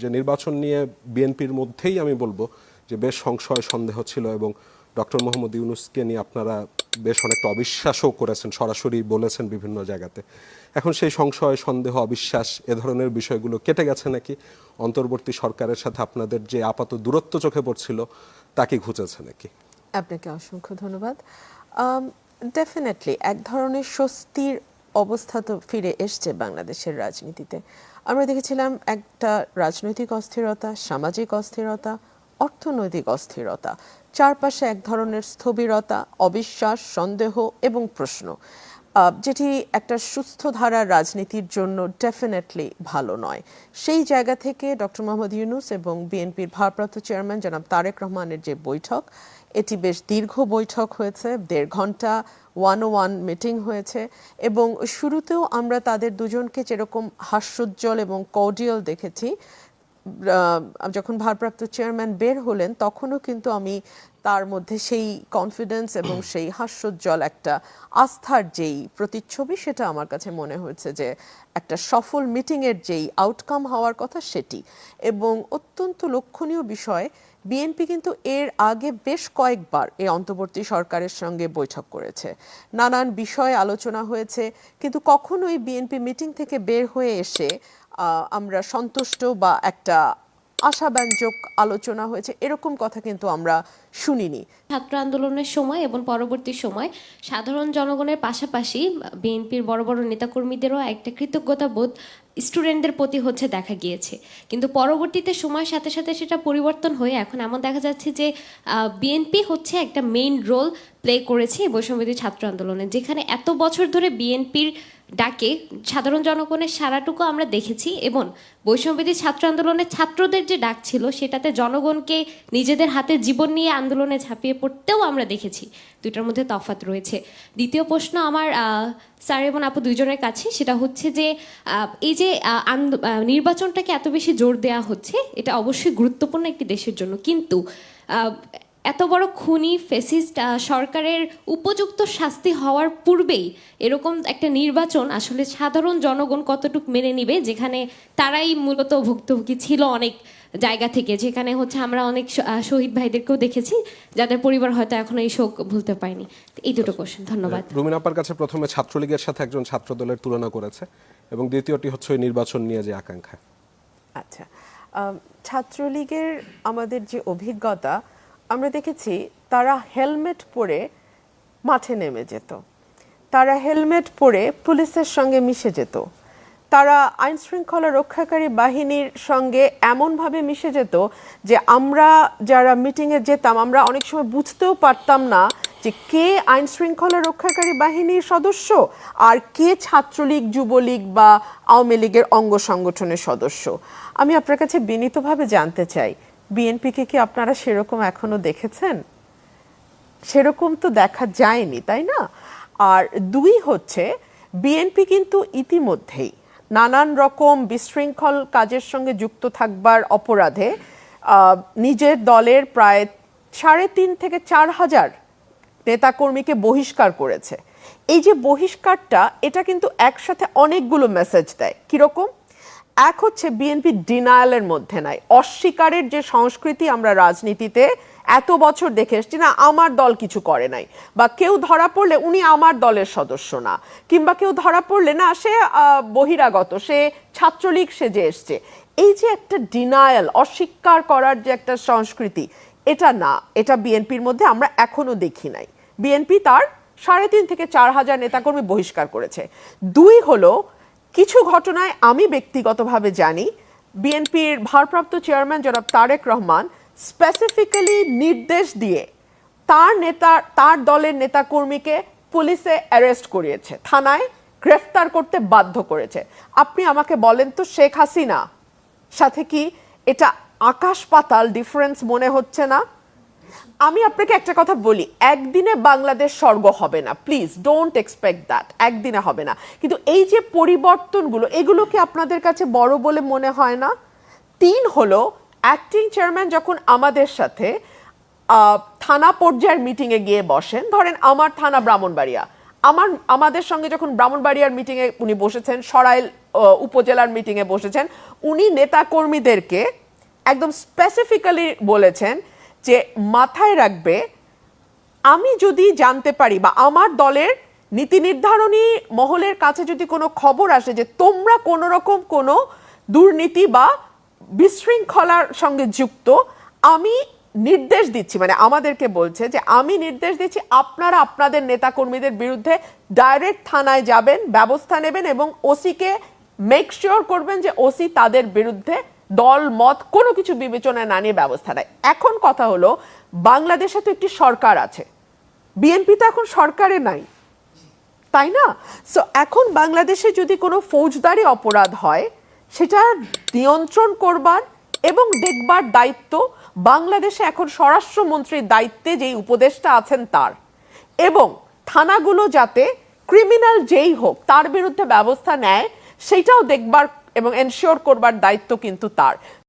যে নির্বাচন নিয়ে বিএনপির মধ্যেই আমি বলব যে বেশ সংশয়, সন্দেহ ছিল এবং ডক্টর মোহাম্মদ ইউনুসকে নিয়ে আপনারা বেশ অনেকটা অবিশ্বাসও করেছেন, সরাসরি বলেছেন বিভিন্ন জায়গাতে। এখন সেই সংশয়, সন্দেহ, অবিশ্বাস এ ধরনের বিষয়গুলো কেটে গেছে নাকি? অন্তর্বর্তী সরকারের সাথে আপনাদের যে আপাত দূরত্ব চোখে পড়ছিল, তা কি ঘুচেছে নাকি? আপনাকে অসংখ্য ধন্যবাদ। ডেফিনেটলি এক ধরনের স্বস্তির অবস্থা তো ফিরে এসছে বাংলাদেশের রাজনীতিতে। আমরা দেখেছিলাম একটা রাজনৈতিক অস্থিরতা, সামাজিক অস্থিরতা, অর্থনৈতিক অস্থিরতা, চারপাশে এক ধরনের স্থবিরতা, অবিশ্বাস, সন্দেহ এবং প্রশ্ন। যেটি একটা সুস্থ ধারার রাজনীতির জন্য ডেফিনেটলি ভালো নয়। সেই জায়গা থেকে ডক্টর মোহাম্মদ ইউনুস এবং বিএনপির ভারপ্রাপ্ত চেয়ারম্যান জনাব তারেক রহমানের যে বৈঠক এটি বেশ দীর্ঘ বৈঠক হয়েছে, দেড় ঘণ্টা ওয়ান ওয়ান মিটিং হয়েছে এবং শুরুতেও আমরা তাদের দুজনকে যেরকম হাস্যোজ্জ্বল এবং কর্ডিয়াল দেখেছি যখন ভারপ্রাপ্ত চেয়ারম্যান বের হলেন, তখনও কিন্তু আমি তার মধ্যে সেই কনফিডেন্স এবং সেই হাস্যোজ্জ্বল একটা আস্থার যেই প্রতিচ্ছবি সেটা আমার কাছে মনে হয়েছে যে একটা সফল মিটিংয়ের যেই আউটকাম হওয়ার কথা সেটি। এবং অত্যন্ত লক্ষণীয় বিষয় বিএনপি কিন্তু এর আগে বেশ কয়েকবার এই অন্তর্বর্তী সরকারের সঙ্গে বৈঠক করেছে। নানান বিষয়ে আলোচনা হয়েছে কিন্তু কখনোই বিএনপি মিটিং থেকে বের হয়ে এসে আমরা সন্তুষ্ট বা একটা আশাব্যঞ্জক আলোচনা হয়েছে এরকম কথা কিন্তু আমরা শুনিনি। ছাত্র আন্দোলনের সময় এবং পরবর্তী সময় সাধারণ জনগণের পাশাপাশি বিএনপির বড় বড় নেতাকর্মীদেরও একটা কৃতজ্ঞতা বোধ স্টুডেন্টদের প্রতি হচ্ছে দেখা গিয়েছে। কিন্তু পরবর্তীতে সময়ের সাথে সাথে সেটা পরিবর্তন হয়ে এখন এমন দেখা যাচ্ছে যে বিএনপি হচ্ছে একটা মেইন রোল প্লে করেছে বৈষম্যবিধি ছাত্র আন্দোলনে, যেখানে এত বছর ধরে বিএনপির ডাকে সাধারণ জনগণের সারাটুকু আমরা দেখেছি এবং বৈষম্যবিধি ছাত্র আন্দোলনের ছাত্রদের যে ডাক ছিল সেটাতে জনগণকে নিজেদের হাতে জীবন নিয়ে আন্দোলনে ঝাঁপিয়ে পড়তেও আমরা দেখেছি। দুইটার মধ্যে তফাৎ রয়েছে। দ্বিতীয় প্রশ্ন আমার স্যার এবং আপু দুইজনের কাছে, সেটা হচ্ছে যে এই যে নির্বাচনটাকে এত বেশি জোর দেওয়া হচ্ছে, এটা অবশ্যই গুরুত্বপূর্ণ একটি দেশের জন্য। কিন্তু এত বড় খুনি, ফেসিস্ট সরকারের উপযুক্ত শাস্তি হওয়ার পূর্বেই এরকম একটা নির্বাচন আসলে সাধারণ জনগণ কতটুক মেনে নিবে, যেখানে তারাই মূলত ভুক্তভোগী ছিল অনেক। জায়গা থেকে যেখানে হচ্ছে আমরা অনেক শহীদ ভাইদেরকেও দেখেছি যাদের পরিবার হয়তো এখনও এই শোক ভুলতে পায়নি তো এই দুটো কোশ্চেন ধন্যবাদ। রুমিন আপার কাছে প্রথমে ছাত্রলীগের সাথে একজন ছাত্র দলের তুলনা করেছে এবং দ্বিতীয়টি হচ্ছে ওই নির্বাচন নিয়ে যে আকাঙ্ক্ষা। আচ্ছা ছাত্রলীগের আমাদের যে অভিজ্ঞতা আমরা দেখেছি তারা হেলমেট পরে মাঠে নেমে যেত। তারা হেলমেট পরে পুলিশের সঙ্গে মিশে যেত। তারা আইন শৃঙ্খলা রক্ষাকারী বাহিনীর সঙ্গে এমনভাবে মিশে যেত যে আমরা যারা মিটিংয়ে যেতাম, আমরা অনেক সময় বুঝতেও পারতাম না যে কে আইন শৃঙ্খলা রক্ষাকারী বাহিনীর সদস্য আর কে ছাত্রলীগ, যুবলীগ বা আওয়ামী লীগের অঙ্গ সংগঠনের সদস্য। আমি আপনার কাছে বিনীতভাবে জানতে চাই, বিএনপিকে কি আপনারা সেরকম এখনও দেখেছেন? সেরকম তো দেখা যায়নি, তাই না? আর দুই হচ্ছে, বিএনপি কিন্তু ইতিমধ্যেই নানান রকম বিশৃঙ্খল কাজের সঙ্গে যুক্ত থাকবার অপরাধে নিজের দলের প্রায় সাড়ে তিন থেকে চার হাজার নেতাকর্মীকে বহিষ্কার করেছে। এই যে বহিষ্কারটা, এটা কিন্তু একসাথে অনেকগুলো মেসেজ দেয়। কীরকম? এক হচ্ছে বিএনপি ডিনায়ালের মধ্যে নাই। অস্বীকারের যে সংস্কৃতি আমরা রাজনীতিতে এত বছর দেখে এসছি, না, আমার দল কিছু করে নাই। বা কেউ ধরা পড়লে উনি আমার দলের সদস্য না। কিংবা কেউ ধরা পড়লে, না, সে বহিরাগত, সে ছাত্রলীগ সেজে এসছে। এই যে একটা ডিনায়াল অস্বীকার করার যে একটা সংস্কৃতি, এটা না, এটা বিএনপির মধ্যে আমরা এখনও দেখি নাই। বিএনপি তার সাড়ে তিন থেকে চার হাজার নেতাকর্মী বহিষ্কার করেছে। দুই হলো কিছু ঘটনায় আমি ব্যক্তিগতভাবে জানি, বিএনপির ভারপ্রাপ্ত চেয়ারম্যান জনাব তারেক রহমান স্পেসিফিক্যালি নির্দেশ দিয়ে তার নেতা, তার দলের নেতাকর্মীকে পুলিশে অ্যারেস্ট করিয়েছে, থানায় গ্রেফতার করতে বাধ্য করেছে। আপনি আমাকে বলেন তো শেখ হাসিনা সাথে কি এটা আকাশ পাতাল ডিফারেন্স মনে হচ্ছে না? আমি আপনাকে একটা কথা বলি, একদিনে বাংলাদেশ স্বর্গ হবে না। প্লিজ ডোন্ট এক্সপেক্ট দ্যাট একদিনে হবে না। কিন্তু এই যে পরিবর্তনগুলো, এগুলো কি আপনাদের কাছে বড় বলে মনে হয় না? তিন হলো অ্যাক্টিং চেয়ারম্যান যখন আমাদের সাথে থানা পর্যায়ের মিটিংয়ে গিয়ে বসেন, ধরেন আমার থানা ব্রাহ্মণবাড়িয়া। আমার, আমাদের সঙ্গে যখন ব্রাহ্মণবাড়িয়ার মিটিংয়ে উনি বসেছেন, সরাইল উপজেলার মিটিংয়ে বসেছেন, উনি নেতাকর্মীদেরকে একদম স্পেসিফিক্যালি বলেছেন যে মাথায় রাখবে, আমি যদি জানতে পারি বা আমার দলের নীতি নির্ধারণী মহলের কাছে যদি কোনো খবর আসে যে তোমরা কোনো রকম কোনো দুর্নীতি বা বিশৃঙ্খলার সঙ্গে যুক্ত, আমি নির্দেশ দিচ্ছি মানে আমাদেরকে বলছে যে আমি নির্দেশ দিচ্ছি, আপনারা আপনাদের নেতাকর্মীদের বিরুদ্ধে ডাইরেক্ট থানায় যাবেন, ব্যবস্থা নেবেন এবং ওসিকে মেক শিওর করবেন যে ওসি তাদের বিরুদ্ধে দল, মত, কোনো কিছু বিবেচনায় না নিয়ে ব্যবস্থা নেয়। এখন কথা হলো, বাংলাদেশে তো একটি সরকার আছে। বিএনপি তো এখন সরকারে নাই। তাই না? সো এখন বাংলাদেশে যদি কোনো ফৌজদারি অপরাধ হয়, সেটা নিয়ন্ত্রণ করবার এবং দেখবার দায়িত্ব বাংলাদেশে এখন স্বরাষ্ট্রমন্ত্রীর দায়িত্বে যেই উপদেষ্টা আছেন তার। এবং থানাগুলো যাতে ক্রিমিনাল যেই হোক, তার বিরুদ্ধে ব্যবস্থা নেয়, সেটাও দেখবার এবং এনশিওর করবার দায়িত্ব কিন্তু তার।